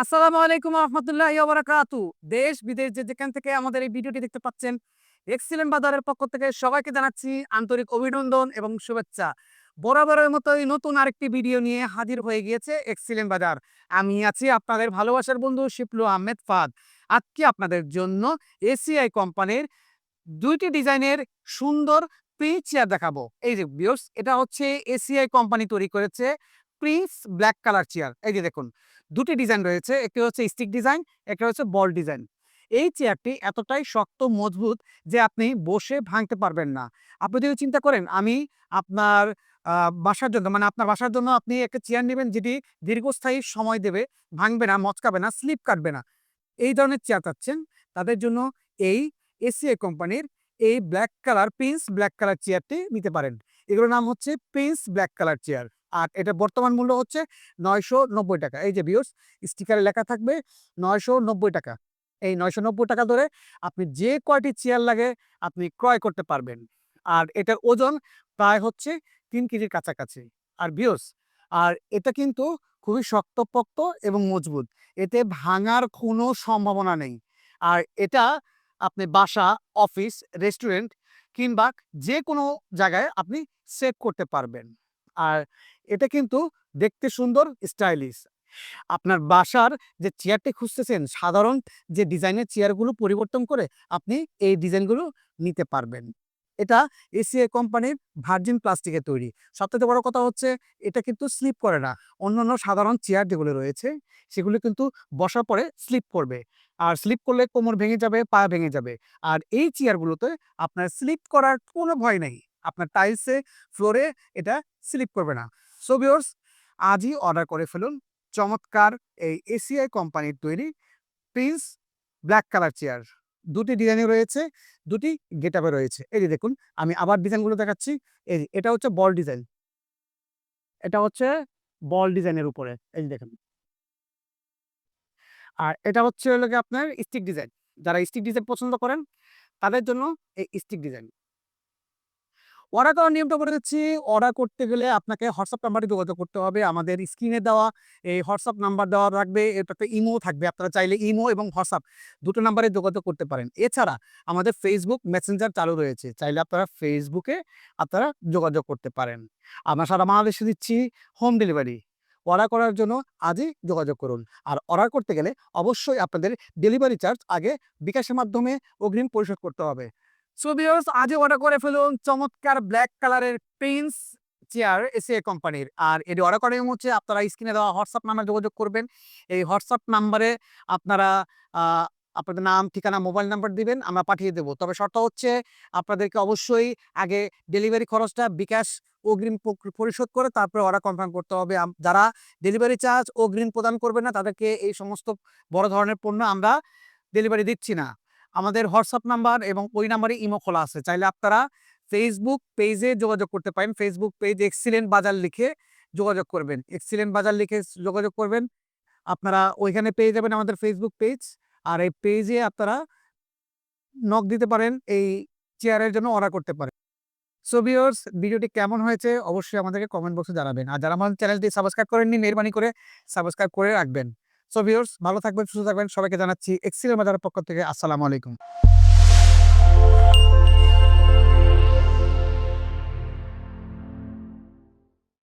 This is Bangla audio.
আসসালামু আলাইকুম রহমতুল্লাহ বারাকাতু। দেশ, বিদেশ যে যেখান থেকে আমাদের এই ভিডিওটি দেখতে পাচ্ছেন, এক্সিলেন্ট বাজারের পক্ষ থেকে সবাইকে জানাচ্ছি আন্তরিক অভিনন্দন এবং শুভেচ্ছা। বরাবরের মতোই নতুন আরেকটি ভিডিও নিয়ে হাজির হয়ে গিয়েছে এক্সিলেন্ট বাজার। আমি আছি আপনাদের ভালোবাসার বন্ধু শিপলু আহমেদ ফাদ। আজকে আপনাদের জন্য এসিআই কোম্পানির দুইটি ডিজাইনের সুন্দর প্রি চেয়ার দেখাবো। এই যে বিয়র্স এটা হচ্ছে এসিআই কোম্পানি তৈরি করেছে প্রিন্স ব্ল্যাক কালার চেয়ার এই যে দেখুন, দুটি ডিজাইন রয়েছে একটি হচ্ছে স্টিক ডিজাইন একটা হচ্ছে বল ডিজাইন এই চেয়ারটি এতটাই শক্ত, মজবুত যে আপনি বসে ভাঙতে পারবেন না। আপনি যদি চিন্তা করেন, আমি আপনার বাসার জন্য মানে আপনার বাসার জন্য আপনি একটা চেয়ার নেবেন যেটি দীর্ঘস্থায়ী সময় দেবে, ভাঙবে না, মচকাবে না স্লিপ কাটবে না। এই ধরনের চেয়ার চাচ্ছেন তাদের জন্য এই এসিআই কোম্পানির এই black colour Prince black colour চেয়ারটি নিতে পারেন। এগুলোর নাম হচ্ছে প্রিন্স ব্ল্যাক কালার চেয়ার আর এটা বর্তমান মূল্য হচ্ছে নয়শো নব্বই টাকা। এই যে বিয়স স্টিকারে লেখা থাকবে নয়শো নব্বই টাকা। এই নয়শো নব্বই টাকা ধরে আপনি যে কয়টি চেয়ার লাগে, আপনি ক্রয় করতে পারবেন। আর এটার ওজন প্রায় হচ্ছে তিন কেজির কাছাকাছি। আর বিয়স আর এটা কিন্তু খুবই শক্তপোক্ত এবং মজবুত। এতে ভাঙার কোনো সম্ভাবনা নেই। আর এটা আপনি বাসা অফিস রেস্টুরেন্ট কিংবা যে কোনো জায়গায় আপনি সেভ করতে পারবেন। আর এটা কিন্তু দেখতে সুন্দর, স্টাইলিশ। আপনার বাসার যে চেয়ারটি খুঁজতেছেন, সাধারণ যে ডিজাইনের চেয়ারগুলো পরিবর্তন করে আপনি এই ডিজাইনগুলো নিতে পারবেন। এটা এসিআই কোম্পানির ভার্জিন প্লাস্টিকের তৈরি। সবথেকে বড় কথা হচ্ছে, এটা কিন্তু স্লিপ করে না। অন্যান্য সাধারণ চেয়ার যেগুলো রয়েছে, সেগুলো কিন্তু বসার পরে স্লিপ করবে। আর স্লিপ করলে কোমর ভেঙে যাবে, পা ভেঙে যাবে। আর এই চেয়ারগুলোতে আপনার স্লিপ করার কোনো ভয় নেই। আপনার টাইলসে ফ্লোরে এটা স্লিপ করবে না। সো ভিউয়ার্স আজই অর্ডার করে ফেলুন চমৎকার এই এসিআই কোম্পানির তৈরি প্রিন্স ব্ল্যাক কালার চেয়ার দুটি ডিজাইনে রয়েছে, দুটি গেটআপে রয়েছে। এই যে দেখুন, আমি আবার ডিজাইনগুলো দেখাচ্ছি। এই এটা হচ্ছে বল ডিজাইন এটা হচ্ছে বল ডিজাইনের উপরে। এই যে দেখুন। আর এটা হচ্ছে হলো আপনার স্টিক ডিজাইন যারা স্টিক ডিজাইন পছন্দ করেন, তাদের জন্য এই স্টিক ডিজাইন অর্ডার করার নিয়মটা বলে দিচ্ছি অর্ডার করতে গেলে আপনাকে হোয়াটসঅ্যাপ নাম্বারে যোগাযোগ করতে হবে। আমাদের স্ক্রিনে দেওয়া এই হোয়াটসঅ্যাপ নাম্বার দেওয়া রাখবে এটাতে ইমো থাকবে। আপনারা চাইলে ইমো এবং হোয়াটসঅ্যাপ দুটো নাম্বারে যোগাযোগ করতে পারেন। এছাড়া আমাদের ফেসবুক মেসেঞ্জার চালু রয়েছে, চাইলে আপনারা ফেসবুকে আপনারা যোগাযোগ করতে পারেন। আমরা সারা বাংলাদেশে দিচ্ছি হোম ডেলিভারি অর্ডার করার জন্য আজই যোগাযোগ করুন। আর অর্ডার করতে গেলে অবশ্যই আপনাদের ডেলিভারি চার্জ আগে বিকাশের মাধ্যমে অগ্রিম পরিশোধ করতে হবে। সো ভিউয়ার্স আজই অর্ডার করে ফেলুন চমৎকার ব্ল্যাক কালারের প্রিন্স চেয়ার এসিআই কোম্পানির আর এটি অর্ডার করার হচ্ছে আপনারা স্ক্রিনে দেওয়া হোয়াটসঅ্যাপ নাম্বারে যোগাযোগ করবেন। এই হোয়াটসঅ্যাপ নাম্বারে আপনারা আপনাদের নাম, ঠিকানা মোবাইল নাম্বার দিবেন, আমরা পাঠিয়ে দেবো। তবে শর্ত হচ্ছে আপনাদেরকে অবশ্যই আগে ডেলিভারি খরচটা বিকাশ অগ্রিম পরিশোধ করে তারপরে অর্ডার কনফার্ম করতে হবে। যারা ডেলিভারি চার্জ অগ্রিম প্রদান করবে না, তাদেরকে এই সমস্ত বড় ধরনের পণ্য আমরা ডেলিভারি দিচ্ছি না। আমাদের হোয়াটসঅ্যাপ নাম্বার এবং ওই নাম্বারে ইমো খোলা আছে। চাইলে আপনারা ফেসবুক পেজে যোগাযোগ করতে পারেন। ফেসবুক পেজ এক্সিলেন্ট বাজার লিখে যোগাযোগ করবেন। এক্সিলেন্ট বাজার লিখে যোগাযোগ করবেন। আপনারা ওইখানে পেয়ে যাবেন আমাদের ফেসবুক পেজ আর এই পেজে আপনারা নক দিতে পারেন, এই চেয়ারের জন্য অর্ডার করতে পারেন। সো ভিউয়ার্স ভিডিওটি কেমন হয়েছে অবশ্যই আমাদেরকে কমেন্ট বক্সে জানাবেন। আর যারা আমাদের চ্যানেলটি সাবস্ক্রাইব করেননি, মেহরবানি করে সাবস্ক্রাইব করে রাখবেন। সো ভিউর্স ভালো থাকবেন সুস্থ থাকবেন। সবাইকে জানাচ্ছি এক্সিলের বাজারের পক্ষ থেকে আসসালামু আলাইকুম।